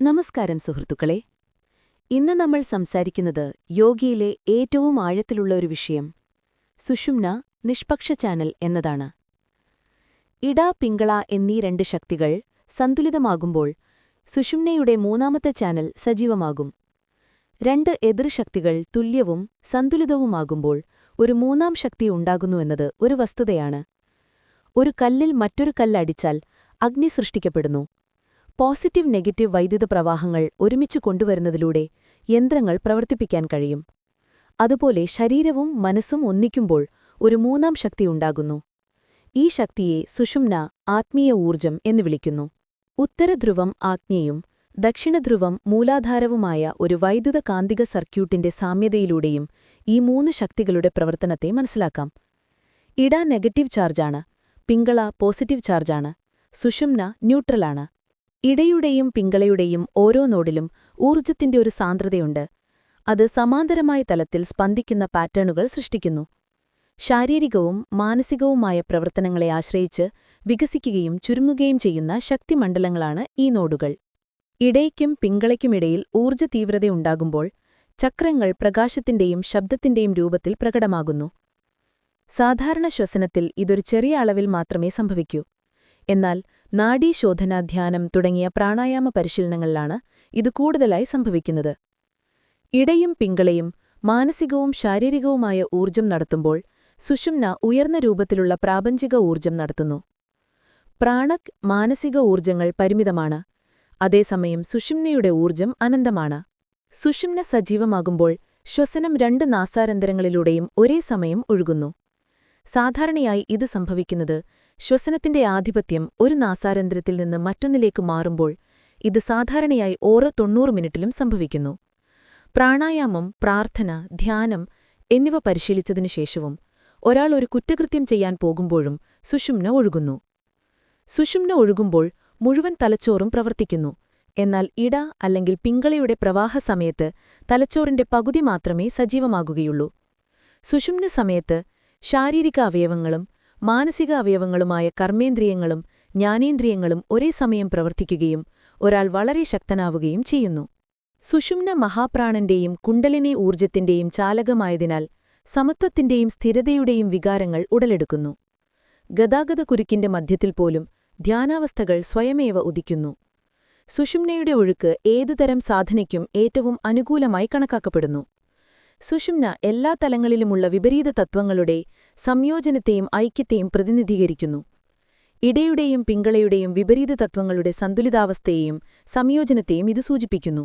നമസ്കാരം സുഹൃത്തുക്കളെ. ഇന്ന് നമ്മൾ സംസാരിക്കുന്നത് യോഗയിലെ ഏറ്റവും ആഴത്തിലുള്ള ഒരു വിഷയം സുഷുമ്ന നിഷ്പക്ഷ ചാനൽ എന്നതാണ്. ഇട പിങ്കള എന്നീ രണ്ട് ശക്തികൾ സന്തുലിതമാകുമ്പോൾ സുഷുമ്നയുടെ മൂന്നാമത്തെ ചാനൽ സജീവമാകും. രണ്ട് എതിർശക്തികൾ തുല്യവും സന്തുലിതവുമാകുമ്പോൾ ഒരു മൂന്നാം ശക്തി ഉണ്ടാകുന്നുവെന്നത് ഒരു വസ്തുതയാണ്. ഒരു കല്ലിൽ മറ്റൊരു കല്ലടിച്ചാൽ അഗ്നി സൃഷ്ടിക്കപ്പെടുന്നു. പോസിറ്റീവ് നെഗറ്റീവ് വൈദ്യുത പ്രവാഹങ്ങൾ ഒരുമിച്ച് കൊണ്ടുവരുന്നതിലൂടെ യന്ത്രങ്ങൾ പ്രവർത്തിപ്പിക്കാൻ കഴിയും. അതുപോലെ ശരീരവും മനസ്സും ഒന്നിക്കുമ്പോൾ ഒരു മൂന്നാം ശക്തി ഉണ്ടാകുന്നു. ഈ ശക്തിയെ സുഷുമ്ന ആത്മീയ ഊർജം എന്ന് വിളിക്കുന്നു. ഉത്തരധ്രുവം ആജ്ഞയും ദക്ഷിണധ്രുവം മൂലാധാരവുമായ ഒരു വൈദ്യുത കാന്തിക സർക്യൂട്ടിന്റെ സാമ്യതയിലൂടെയും ഈ മൂന്ന് ശക്തികളുടെ പ്രവർത്തനത്തെ മനസ്സിലാക്കാം. ഇട നെഗറ്റീവ് ചാർജാണ് പിങ്കള പോസിറ്റീവ് ചാർജാണ് സുഷുമ്ന ന്യൂട്രലാണ്. ഇടയുടെയും പിങ്കളയുടെയും ഓരോ നോഡിലും ഊർജത്തിന്റെ ഒരു സാന്ദ്രതയുണ്ട്. അത് സമാന്തരമായ തലത്തിൽ സ്പന്ദിക്കുന്ന പാറ്റേണുകൾ സൃഷ്ടിക്കുന്നു. ശാരീരികവും മാനസികവുമായ പ്രവർത്തനങ്ങളെ ആശ്രയിച്ച് വികസിക്കുകയും ചുരുങ്ങുകയും ചെയ്യുന്ന ശക്തിമണ്ഡലങ്ങളാണ് ഈ നോഡുകൾ. ഇടയ്ക്കും പിങ്കളയ്ക്കുമിടയിൽ ഊർജ തീവ്രതയുണ്ടാകുമ്പോൾ ചക്രങ്ങൾ പ്രകാശത്തിന്റെയും ശബ്ദത്തിന്റെയും രൂപത്തിൽ പ്രകടമാകുന്നു. സാധാരണ ശ്വസനത്തിൽ ഇതൊരു ചെറിയ അളവിൽ മാത്രമേ സംഭവിക്കൂ. എന്നാൽ നാഡീശോധന ധ്യാനം തുടങ്ങിയ പ്രാണായാമ പരിശീലനങ്ങളിലാണ് ഇത് കൂടുതലായി സംഭവിക്കുന്നത്. ഇടയും പിങ്കളയും മാനസികവും ശാരീരികവുമായ ഊർജം നടത്തുമ്പോൾ സുഷുമ്ന ഉയർന്ന രൂപത്തിലുള്ള പ്രാപഞ്ചിക ഊർജം നടത്തുന്നു. പ്രാണക് മാനസിക ഊർജങ്ങൾ പരിമിതമാണ്. അതേസമയം സുഷുമ്നയുടെ ഊർജം അനന്തമാണ്. സുഷുമ്ന സജീവമാകുമ്പോൾ ശ്വസനം രണ്ട് നാസാരന്തരങ്ങളിലൂടെയും ഒരേ സമയം ഒഴുകുന്നു. സാധാരണയായി ഇത് സംഭവിക്കുന്നത് ശ്വസനത്തിന്റെ ആധിപത്യം ഒരു നാസാരന്ധ്രത്തിൽ നിന്ന് മറ്റൊന്നിലേക്ക് മാറുമ്പോൾ ഇത് സാധാരണയായി ഓരോ തൊണ്ണൂറ് മിനിറ്റിലും സംഭവിക്കുന്നു. പ്രാണായാമം പ്രാർത്ഥന ധ്യാനം എന്നിവ പരിശീലിച്ചതിനു ശേഷവും ഒരാൾ ഒരു കുറ്റകൃത്യം ചെയ്യാൻ പോകുമ്പോഴും സുഷുമ്ന ഒഴുകുന്നു. സുഷുമ്ന ഒഴുകുമ്പോൾ മുഴുവൻ തലച്ചോറും പ്രവർത്തിക്കുന്നു. എന്നാൽ ഇട അല്ലെങ്കിൽ പിങ്കളയുടെ പ്രവാഹ സമയത്ത് തലച്ചോറിന്റെ പകുതി മാത്രമേ സജീവമാകുകയുള്ളൂ. സുഷുമ്ന സമയത്ത് ശാരീരിക അവയവങ്ങളും മാനസിക അവയവങ്ങളുമായ കർമ്മേന്ദ്രിയങ്ങളും ജ്ഞാനേന്ദ്രിയങ്ങളും ഒരേ സമയം പ്രവർത്തിക്കുകയും ഒരാൾ വളരെ ശക്തനാവുകയും ചെയ്യുന്നു. സുഷുമ്ന മഹാപ്രാണന്റെയും കുണ്ടലിനി ഊർജത്തിന്റെയും ചാലകമായതിനാൽ സമത്വത്തിന്റെയും സ്ഥിരതയുടെയും വികാരങ്ങൾ ഉടലെടുക്കുന്നു. ഗതാഗത കുരുക്കിന്റെ മധ്യത്തിൽ പോലും ധ്യാനാവസ്ഥകൾ സ്വയമേവ ഉദിക്കുന്നു. സുഷുമ്നയുടെ ഒഴുക്ക് ഏതുതരം സാധനയ്ക്കും ഏറ്റവും അനുകൂലമായി കണക്കാക്കപ്പെടുന്നു. സുഷുമ്ന എല്ലാ തലങ്ങളിലുമുള്ള വിപരീത തത്വങ്ങളുടെ സംയോജനത്തെയും ഐക്യത്തെയും പ്രതിനിധീകരിക്കുന്നു. ഇടയുടെയും പിങ്കളയുടെയും വിപരീത തത്വങ്ങളുടെ സന്തുലിതാവസ്ഥയെയും സംയോജനത്തെയും ഇത് സൂചിപ്പിക്കുന്നു.